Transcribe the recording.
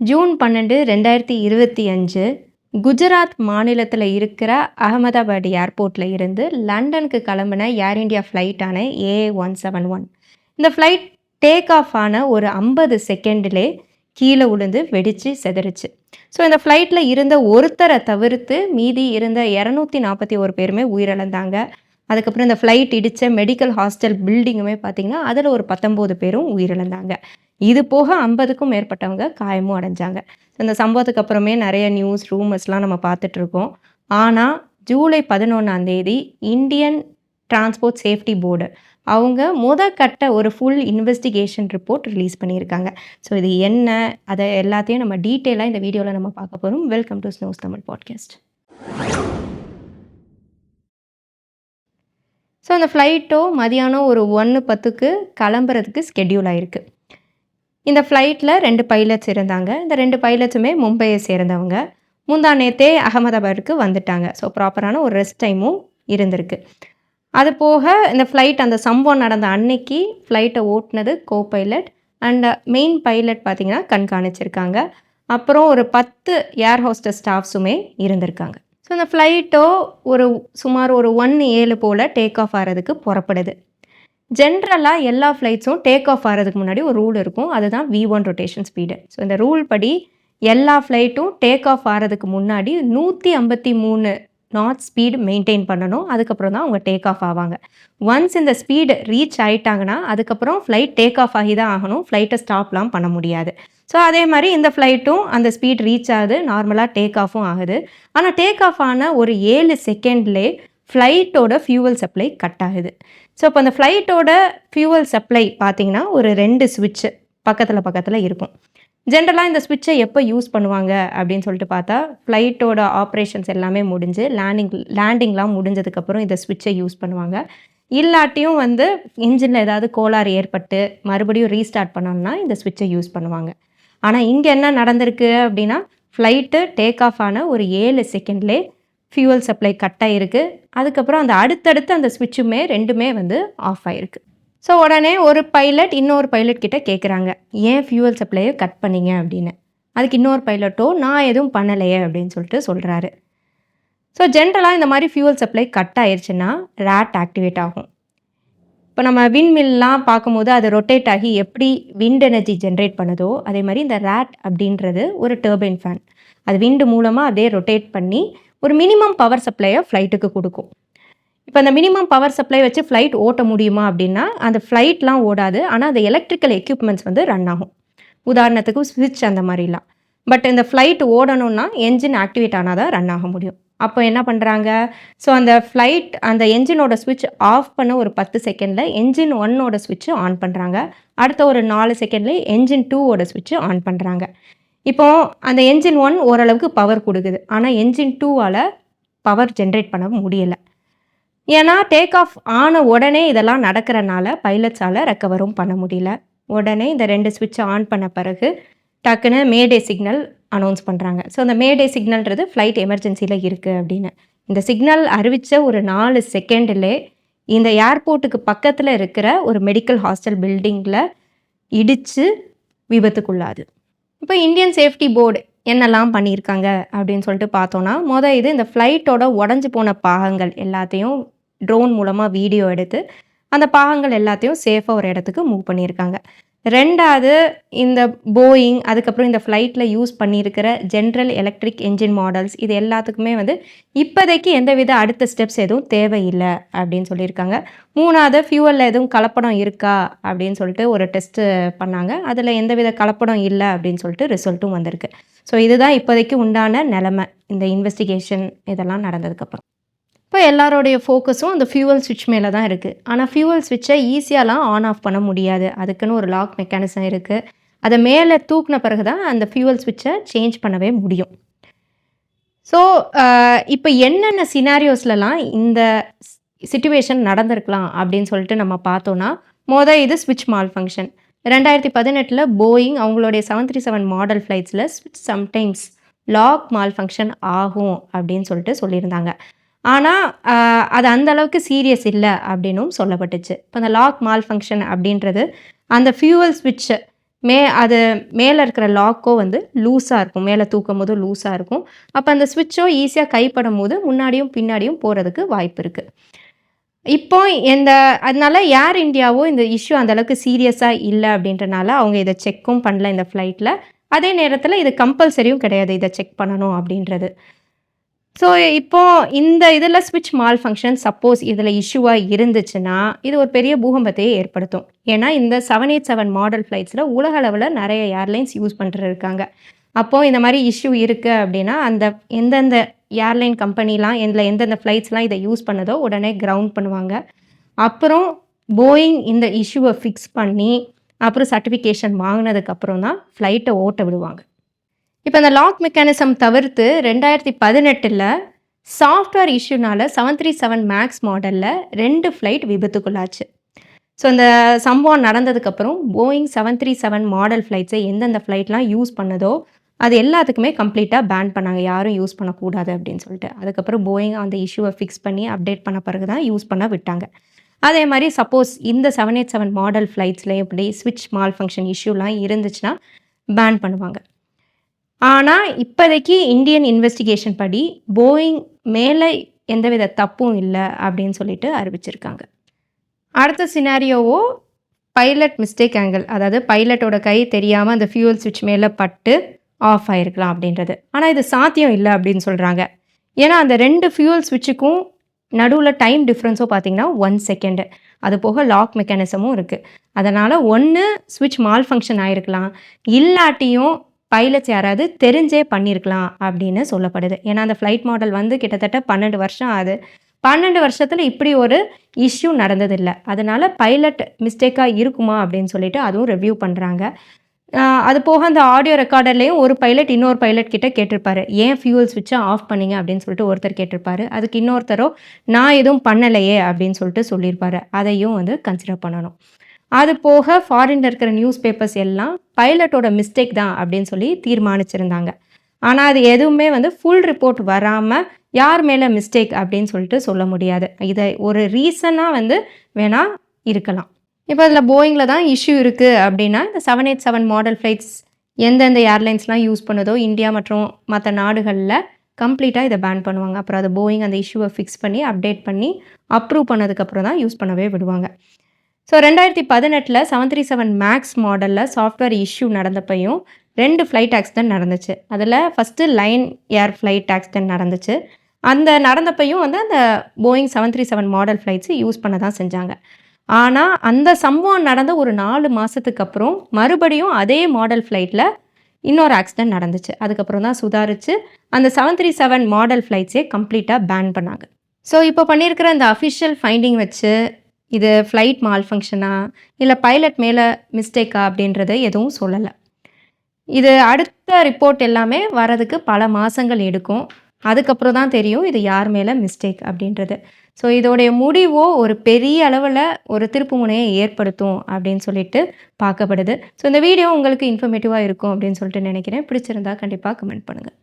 June பன்னெண்டு ரெண்டாயிரத்தி இருபத்தி அஞ்சு குஜராத் மாநிலத்தில் இருக்கிற அகமதாபாத் ஏர்போர்ட்டில் இருந்து லண்டனுக்கு கிளம்பின ஏர் இண்டியா ஃப்ளைட்டான ஏ ஒன் செவன் ஒன். இந்த ஃப்ளைட் டேக் ஆஃப் ஆன ஒரு ஐம்பது செகண்டிலே கீழே விழுந்து வெடித்து செதறிச்சு. ஸோ இந்த ஃப்ளைட்டில் இருந்த ஒருத்தரை தவிர்த்து மீதி இருந்த இரநூத்தி நாற்பத்தி ஒரு பேருமே உயிரிழந்தாங்க. அதுக்கப்புறம் இந்த ஃப்ளைட் இடித்த மெடிக்கல் ஹாஸ்டல் பில்டிங்குமே பார்த்திங்கன்னா அதில் ஒரு பத்தொம்போது பேரும் உயிரிழந்தாங்க. இது போக ஐம்பதுக்கும் மேற்பட்டவங்க காயமும் அடைஞ்சாங்க. இந்த சம்பவத்துக்கு அப்புறமே நிறைய நியூஸ் ரூமர்ஸ்லாம் நம்ம பார்த்துட்ருக்கோம் ஆனால் ஜூலை பதினொன்றாம் தேதி இந்தியன் டிரான்ஸ்போர்ட் சேஃப்டி போர்டு அவங்க முத கட்ட ஒரு ஃபுல் இன்வெஸ்டிகேஷன் ரிப்போர்ட் ரிலீஸ் பண்ணியிருக்காங்க. ஸோ இது என்ன அதை எல்லாத்தையும் நம்ம டீட்டெயிலாக இந்த வீடியோவில் நம்ம பார்க்க போகிறோம் welcome to Snows Tamil podcast so அந்த ஃப்ளைட்டோ மதியானம் ஒரு ஒன்று பத்துக்கு கிளம்புறதுக்கு ஸ்கெடியூல் ஆகிருக்கு இந்த ஃப்ளைட்டில் ரெண்டு பைலட்ஸ் இருந்தாங்க. இந்த ரெண்டு பைலட்ஸுமே மும்பையை சேர்ந்தவங்க. முந்தா நேத்தே அகமதாபாத்துக்கு வந்துட்டாங்க. ஸோ ப்ராப்பரான ஒரு ரெஸ்ட் டைமும் இருந்திருக்கு. அது போக இந்த ஃப்ளைட் அந்த சம்பவம் நடந்த அன்னைக்கு ஃப்ளைட்டை ஓட்டினது co pilot and main pilot பார்த்திங்கன்னா கண்காணிச்சிருக்காங்க. அப்புறம் ஒரு பத்து ஏர் ஹோஸ்டர் ஸ்டாஃப்ஸுமே இருந்திருக்காங்க. ஸோ இந்த ஃப்ளைட்டோ ஒரு சுமார் ஒரு ஒன் ஏழு போல் டேக் ஆஃப் ஆகிறதுக்கு புறப்படுது. ஜென்ரலாக எல்லா ஃப்ளைட்ஸும் டேக் ஆஃப் ஆகிறதுக்கு முன்னாடி ஒரு ரூல் இருக்கும். அதுதான் V one rotation speed so இந்த ரூல் படி எல்லா ஃப்ளைட்டும் டேக் ஆஃப் ஆகிறதுக்கு முன்னாடி நூற்றி ஐம்பத்தி மூணு நாட் ஸ்பீடு மெயின்டைன் பண்ணணும். அதுக்கப்புறம் தான் அவங்க டேக் ஆஃப் ஆவாங்க. ஒன்ஸ் இந்த ஸ்பீடு ரீச் ஆகிட்டாங்கன்னா அதுக்கப்புறம் ஃப்ளைட் டேக் ஆஃப் ஆகி தான் ஆகணும். ஃப்ளைட்டை ஸ்டாப்லாம் பண்ண முடியாது. ஸோ அதே மாதிரி இந்த ஃப்ளைட்டும் அந்த ஸ்பீட் ரீச் ஆகுது. நார்மலாக டேக் ஆஃபும் ஆகுது. ஆனால் டேக் ஆஃப் ஆன ஒரு ஏழு செகண்ட்லே ஃப்ளைட்டோட ஃபியூவல் சப்ளை கட் ஆகுது. ஸோ இப்போ அந்த ஃப்ளைட்டோட ஃபியூவல் சப்ளை பார்த்தீங்கன்னா ஒரு ரெண்டு சுவிட்சு பக்கத்தில் பக்கத்தில் இருக்கும். ஜென்ரலாக இந்த ஸ்விட்சை எப்போ யூஸ் பண்ணுவாங்க அப்படின்னு சொல்லிட்டு பார்த்தா ஃப்ளைட்டோட ஆப்ரேஷன்ஸ் எல்லாமே முடிஞ்சு லேண்டிங் லேண்டிங்லாம் முடிஞ்சதுக்கப்புறம் இந்த ஸ்விட்சை யூஸ் பண்ணுவாங்க. இல்லாட்டியும் வந்து இன்ஜினில் ஏதாவது கோளாறு ஏற்பட்டு மறுபடியும் ரீஸ்டார்ட் பண்ணோம்னா இந்த ஸ்விட்சை யூஸ் பண்ணுவாங்க. ஆனால் இங்கே என்ன நடந்திருக்கு அப்படின்னா ஃப்ளைட்டு டேக் ஆஃப் ஆன ஒரு ஏழு செகண்ட்லே ஃபியூவல் சப்ளை கட் ஆகிருக்கு அதுக்கப்புறம் அந்த அடுத்தடுத்து அந்த ஸ்விட்சுமே ரெண்டுமே வந்து ஆஃப் ஆகிருக்கு ஸோ உடனே ஒரு பைலட் இன்னொரு பைலட் கிட்ட கேட்குறாங்க ஏன் ஃபியூவல் சப்ளையை கட் பண்ணிங்க? அப்படின்னு. அதுக்கு இன்னொரு பைலட்டோ நான் எதுவும் பண்ணலையே அப்படின்னு சொல்லிட்டு சொல்கிறாரு ஸோ ஜென்ரலாக இந்த மாதிரி ஃபியூவல் சப்ளை கட் ஆயிடுச்சுன்னா ரேட் ஆக்டிவேட் ஆகும். இப்போ நம்ம விண்மில்லாம் பார்க்கும்போது அது ரொட்டேட் ஆகி எப்படி விண்ட் எனர்ஜி ஜென்ரேட் பண்ணுதோ அதே மாதிரி இந்த ரேட் அப்படின்றது ஒரு டர்பைன் ஃபேன் அது விண்டு மூலமாக அதே ரொட்டேட் பண்ணி ஒரு மினிமம் பவர் சப்ளையை ஃப்ளைட்டுக்கு கொடுக்கும். இப்போ அந்த மினிமம் பவர் சப்ளை வச்சு ஃப்ளைட் ஓட்ட முடியுமா அப்படின்னா அந்த ஃப்ளைட்லாம் ஓடாது. ஆனால் அந்த எலக்ட்ரிக்கல் எக்யூப்மெண்ட்ஸ் வந்து ரன் ஆகும். உதாரணத்துக்கு ஸ்விட்ச் அந்த மாதிரிலாம். பட் இந்த ஃப்ளைட் ஓடணும்னா என்ஜின் ஆக்டிவேட் ஆனால் தான் ரன் ஆக முடியும். அப்போ என்ன பண்ணுறாங்க ஸோ அந்த ஃப்ளைட் அந்த என்ஜினோட ஸ்விட்ச் ஆஃப் பண்ண ஒரு பத்து செகண்டில் என்ஜின் ஒன்னோட ஸ்விட்ச் ஆன் பண்ணுறாங்க அடுத்த ஒரு நாலு செகண்ட்லேயே என்ஜின் டூவோட ஸ்விட்ச் ஆன் பண்ணுறாங்க இப்போது அந்த என்ஜின் ஒன் ஓரளவுக்கு பவர் கொடுக்குது. ஆனால் என்ஜின் டூவால் பவர் ஜென்ரேட் பண்ண முடியலை. ஏன்னா டேக் ஆஃப் ஆன உடனே இதெல்லாம் நடக்கிறனால பைலட்ஸால் ரெக்கவரும் பண்ண முடியல. உடனே இந்த ரெண்டு ஸ்விட்சை ஆன் பண்ண பிறகு டக்குன்னு மேடே சிக்னல் அனௌன்ஸ் பண்ணுறாங்க ஸோ அந்த மேடே சிக்னல்ன்றது ஃப்ளைட் எமர்ஜென்சியில் இருக்குது அப்படின்னு. இந்த சிக்னல் அறிவித்த ஒரு நாலு செகண்டிலே இந்த ஏர்போர்ட்டுக்கு பக்கத்தில் இருக்கிற ஒரு மெடிக்கல் ஹாஸ்டல் பில்டிங்கில் இடித்து விபத்துக்குள்ளாது. இப்போ இந்தியன் சேஃப்டி போர்டு என்னெல்லாம் பண்ணியிருக்காங்க அப்படின்னு சொல்லிட்டு பார்த்தோன்னா மொதல் இது இந்த ஃப்ளைட்டோட உடஞ்சி போன பாகங்கள் எல்லாத்தையும் ட்ரோன் மூலமாக வீடியோ எடுத்து அந்த பாகங்கள் எல்லாத்தையும் சேஃபாக ஒரு இடத்துக்கு மூவ் பண்ணியிருக்காங்க. ரெண்டாவது இந்த போயிங் அதுக்கப்புறம் இந்த ஃப்ளைட்டில் யூஸ் பண்ணியிருக்கிற ஜென்ரல் எலக்ட்ரிக் என்ஜின் மாடல்ஸ் இது எல்லாத்துக்குமே வந்து இப்போதைக்கு எந்தவித அடுத்த ஸ்டெப்ஸ் எதுவும் தேவையில்லை அப்படின்னு சொல்லியிருக்காங்க. மூணாவது ஃபியூவலில் எதுவும் கலப்படம் இருக்கா அப்படின்னு சொல்லிட்டு ஒரு டெஸ்ட்டு பண்ணாங்க. அதில் எந்தவித கலப்படம் இல்லை அப்படின்னு சொல்லிட்டு ரிசல்ட்டும் வந்திருக்கு. ஸோ இதுதான் இப்போதைக்கு உண்டான நிலமை இந்த இன்வெஸ்டிகேஷன் இதெல்லாம் நடந்ததுக்கப்புறம். இப்போ எல்லாரோடைய ஃபோக்கஸும் அந்த ஃபியூவல் சுவிட்ச் மேலே தான் இருக்குது ஆனால் ஃபியூவல் சுவிட்சை ஈஸியாலாம் ஆன் ஆஃப் பண்ண முடியாது. அதுக்குன்னு ஒரு லாக் மெக்கானிசம் இருக்குது அதை மேலே தூக்கின பிறகு தான் அந்த ஃபியூவல் சுவிட்சை சேஞ்ச் பண்ணவே முடியும். ஸோ இப்போ என்னென்ன சினாரியோஸ்லலாம் இந்த சுச்சுவேஷன் நடந்திருக்கலாம் அப்படின்னு சொல்லிட்டு நம்ம பார்த்தோன்னா மொதல் இது ஸ்விட்ச் மால் ஃபங்க்ஷன் ரெண்டாயிரத்தி பதினெட்டில் போயிங் அவங்களுடைய செவன் த்ரீ செவன் மாடல் ஃப்ளைட்ஸில் ஸ்விட்ச் சம்டைம்ஸ் லாக் மால் ஃபங்க்ஷன் ஆகும் அப்படின்னு சொல்லிட்டு சொல்லியிருந்தாங்க. ஆனால் அது அந்த அளவுக்கு சீரியஸ் இல்லை அப்படின்னும் சொல்லப்பட்டுச்சு. இப்போ அந்த லாக் மால் ஃபங்க்ஷன் அப்படின்றது அந்த ஃபியூவல் ஸ்விட்ச்சு மே அது மேலே இருக்கிற லாக்கோ வந்து லூஸாக இருக்கும். மேலே தூக்கும் போது லூஸாக இருக்கும். அப்போ அந்த ஸ்விட்சோ ஈஸியாக கைப்படும் போது முன்னாடியும் பின்னாடியும் போகிறதுக்கு வாய்ப்பு இருக்குது இப்போ இந்த அதனால ஏர் இந்தியாவோ இந்த இஷ்யூ அந்த அளவுக்கு சீரியஸாக இல்லை அப்படின்றனால அவங்க இதை செக்கும் பண்ணல இந்த ஃப்ளைட்டில் அதே நேரத்தில் இது கம்பல்சரியும் கிடையாது இதை செக் பண்ணணும் அப்படின்றது. ஸோ இப்போ இந்த இதில் ஸ்விட்ச் மால் ஃபங்க்ஷன் சப்போஸ் இதில் இஷ்யூவாக இருந்துச்சுன்னா இது ஒரு பெரிய பூகம்பத்தையே ஏற்படுத்தும். ஏன்னா இந்த செவன் எயிட் செவன் மாடல் ஃப்ளைட்ஸில் உலக அளவில் நிறைய ஏர்லைன்ஸ் யூஸ் பண்ணிட்டு இருக்காங்க அப்போது இந்த மாதிரி இஷ்யூ இருக்குது அப்படின்னா அந்த எந்தெந்த ஏர்லைன் கம்பெனிலாம் இதில் எந்தெந்த ஃப்ளைட்ஸ்லாம் இதை யூஸ் பண்ணதோ உடனே கிரவுண்ட் பண்ணுவாங்க. அப்புறம் போயிங் இந்த இஷ்யூவை ஃபிக்ஸ் பண்ணி அப்புறம் சர்டிஃபிகேஷன் வாங்கினதுக்கப்புறம் தான் ஃப்ளைட்டை ஓட்ட விடுவாங்க. இப்போ இந்த லாக் மெக்கானிசம் தவிர்த்து ரெண்டாயிரத்தி பதினெட்டில் சாஃப்ட்வேர் இஷ்யூனால் செவன் த்ரீ செவன் மேக்ஸ் மாடலில் ரெண்டு ஃப்ளைட் விபத்துக்குள்ளாச்சு. ஸோ இந்த சம்பவம் நடந்ததுக்கப்புறம் Boeing seven three seven model ஃப்ளைட்ஸை எந்தெந்த ஃப்ளைட்லாம் யூஸ் பண்ணதோ அது எல்லாத்துக்குமே கம்ப்ளீட்டாக பேன் பண்ணாங்க. யாரும் யூஸ் பண்ணக்கூடாது அப்படின்னு சொல்லிட்டு. அதுக்கப்புறம் போயிங் அந்த இஷ்யூவை ஃபிக்ஸ் பண்ணி அப்டேட் பண்ண பிறகு தான் யூஸ் பண்ண விட்டாங்க. அதே மாதிரி சப்போஸ் இந்த செவன் எயிட் செவன் மாடல் ஃப்ளைட்ஸ்லேயும் இப்படி ஸ்விட்ச் மால் ஃபங்க்ஷன் இஷ்யூலாம் இருந்துச்சுன்னா பேன் பண்ணுவாங்க. ஆனால் இப்போதைக்கு இந்தியன் இன்வெஸ்டிகேஷன் படி போயிங் மேலே எந்தவித தப்பும் இல்லை அப்படின்னு சொல்லிட்டு அறிவிச்சிருக்காங்க. அடுத்த சினாரியோவோ பைலட் மிஸ்டேக் ஆங்கிள் அதாவது பைலட்டோட கை தெரியாமல் அந்த ஃபியூல் சுவிட்ச் மேலே பட்டு ஆஃப் ஆகிருக்கலாம் அப்படின்றது. ஆனால் இது சாத்தியம் இல்லை அப்படின்னு சொல்கிறாங்க ஏன்னா அந்த ரெண்டு ஃபியூல் சுவிட்சுக்கும் நடுவில் டைம் டிஃப்ரென்ஸோ பார்த்தீங்கன்னா ஒன் செகண்டு அது போக லாக் மெக்கானிசமும் இருக்குது அதனால் ஒன்று சுவிட்ச் மால் ஃபங்க்ஷன் ஆகிருக்கலாம் இல்லாட்டியும் பைலட்ஸ் யாராவது தெரிஞ்சே பண்ணியிருக்கலாம் அப்படின்னு சொல்லப்படுது. ஏன்னா அந்த ஃப்ளைட் மாடல் வந்து கிட்டத்தட்ட பன்னெண்டு வருஷம் ஆகுது. பன்னெண்டு வருஷத்தில் இப்படி ஒரு இஷ்யூ நடந்ததில்லை. அதனால் பைலட் மிஸ்டேக்காக இருக்குமா அப்படின்னு சொல்லிட்டு அதுவும் ரிவ்யூ பண்ணுறாங்க அது போக அந்த ஆடியோ ரெக்கார்டர்லேயும் ஒரு பைலட் இன்னொரு பைலட் கிட்ட கேட்டிருப்பாரு. ஏன் ஃபியூல் சுவிட்சை ஆஃப் பண்ணிங்க? அப்படின்னு சொல்லிட்டு ஒருத்தர் கேட்டிருப்பாரு. அதுக்கு இன்னொருத்தரோ நான் எதுவும் பண்ணலையே அப்படின்னு சொல்லிட்டு சொல்லியிருப்பாரு. அதையும் வந்து கன்சிடர் பண்ணணும். அது போக ஃபாரின்ல இருக்கிற நியூஸ் பேப்பர்ஸ் எல்லாம் பைலட்டோட மிஸ்டேக் தான் அப்படின்னு சொல்லி தீர்மானிச்சிருந்தாங்க. ஆனால் அது எதுவுமே வந்து ஃபுல் ரிப்போர்ட் வராமல் யார் மேலே மிஸ்டேக் அப்படின்னு சொல்லிட்டு சொல்ல முடியாது. இதை ஒரு ரீசனாக வந்து வேணால் இருக்கலாம். இப்போ அதில் போயிங்கில் தான் இஷ்யூ இருக்குது அப்படின்னா இந்த seven eight seven model flights எந்தெந்த ஏர்லைன்ஸ்லாம் யூஸ் பண்ணுதோ இந்தியா மற்றும் மற்ற நாடுகளில் கம்ப்ளீட்டாக இதை பேன் பண்ணுவாங்க. அப்புறம் அது போயிங் அந்த இஷ்யூவை ஃபிக்ஸ் பண்ணி அப்டேட் பண்ணி அப்ரூவ் பண்ணதுக்கப்புறம் தான் யூஸ் பண்ணவே விடுவாங்க. ஸோ ரெண்டாயிரத்தி பதினெட்டில் செவன் த்ரீ செவன் மேக்ஸ் மாடலில் சாஃப்ட்வேர் இஷ்யூ நடந்தப்பையும் ரெண்டு ஃப்ளைட் ஆக்சிடென்ட் நடந்துச்சு. அதில் first Lion Air flight accident நடந்துச்சு. அந்த நடந்தப்பையும் வந்து அந்த Boeing seven three seven model flights use பண்ண தான் செஞ்சாங்க. ஆனால் அந்த சம்பவம் நடந்த ஒரு நாலு மாதத்துக்கு அப்புறம் மறுபடியும் அதே மாடல் ஃப்ளைட்டில் இன்னொரு ஆக்சிடென்ட் நடந்துச்சு. அதுக்கப்புறம் தான் சுதாரித்து அந்த செவன் த்ரீ செவன் மாடல் ஃப்ளைட்ஸே கம்ப்ளீட்டாக பேன் பண்ணாங்க. ஸோ இப்போ பண்ணியிருக்கிற அந்த அஃபிஷியல் ஃபைண்டிங் வச்சு இது ஃப்ளைட் மால் ஃபங்க்ஷனா இல்லை பைலட் மேலே மிஸ்டேக்கா அப்படின்றத எதுவும் சொல்லலை. இது அடுத்த ரிப்போர்ட் எல்லாமே வரதுக்கு பல மாதங்கள் எடுக்கும். அதுக்கப்புறம் தான் தெரியும் இது யார் மேலே மிஸ்டேக் அப்படின்றது. ஸோ இதோடைய முடிவோ ஒரு பெரிய அளவில் ஒரு திருப்பு முனையை ஏற்படுத்தும் அப்படின்னு சொல்லிட்டு பார்க்கப்படுது. ஸோ இந்த வீடியோ உங்களுக்கு இன்ஃபர்மேட்டிவாக இருக்கும் அப்படின்னு சொல்லிட்டு நினைக்கிறேன். பிடிச்சிருந்தா கண்டிப்பாக கமெண்ட் பண்ணுங்கள்